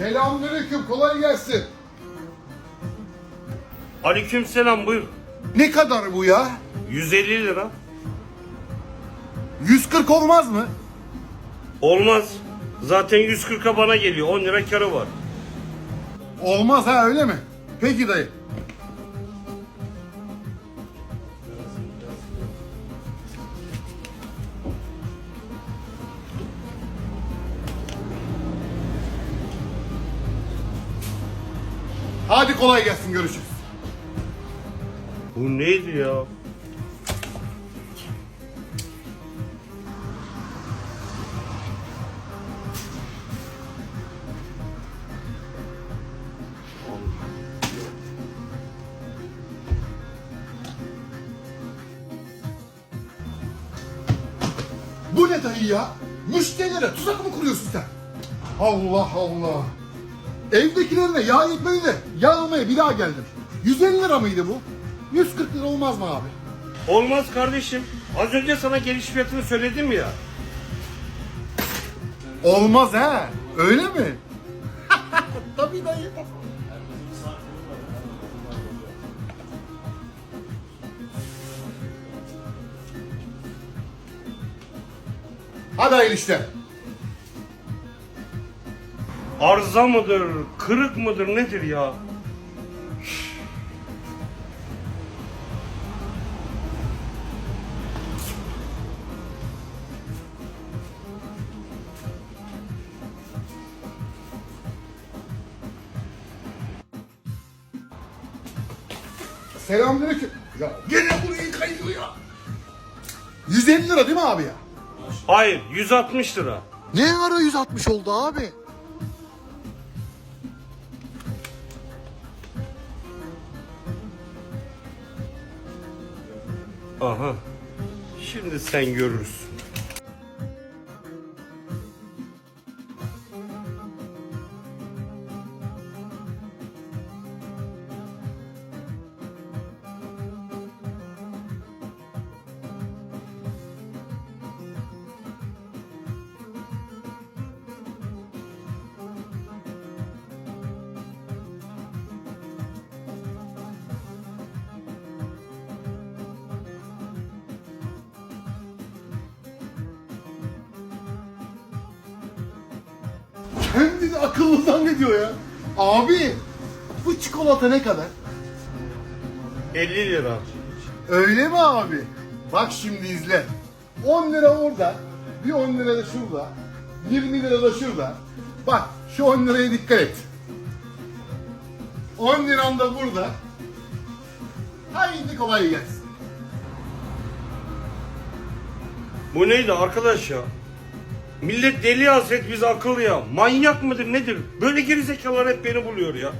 Selamünaleyküm, kolay gelsin. Aleykümselam buyur. Ne kadar bu ya? 150 lira. 140 olmaz mı? Olmaz. Zaten 140'a bana geliyor. 10 lira karı var. Olmaz ha öyle mi? Peki dayı. Hadi kolay gelsin görüşürüz. Bu neydi ya? Bu ne dayı ya? Müşterilere tuzak mı kuruyorsun sen? Allah Allah. Evdekilerine yağ yetmedi de yağ almaya bir daha geldim. 150 lira mıydı bu? 140 lira olmaz mı abi? Olmaz kardeşim. Az önce sana geliş fiyatını söyledim ya. Olmaz he. Öyle mi? Tabii dayı. Hadi hayırlı işler. Arıza mıdır, kırık mıdır nedir ya? Selamünaleyküm. Ya gene burayı kayıyor ya. 150 lira değil mi abi ya? Hayır 160 lira. Ne ara 160 oldu abi? Aha. Şimdi sen görürsün. Kendini akıllı zannediyor ya. Abi bu çikolata ne kadar? 50 lira. Öyle mi abi? Bak şimdi izle. 10 lira orada, bir 10 lira da şurada, 20 lira da şurada. Bak şu 10 liraya dikkat et. 10 liran da burada. Haydi kolay gelsin. Bu neydi arkadaş ya? Millet deli hasret biz akıllı ya. Manyak mıdır nedir? Böyle gerizekalılar hep beni buluyor ya.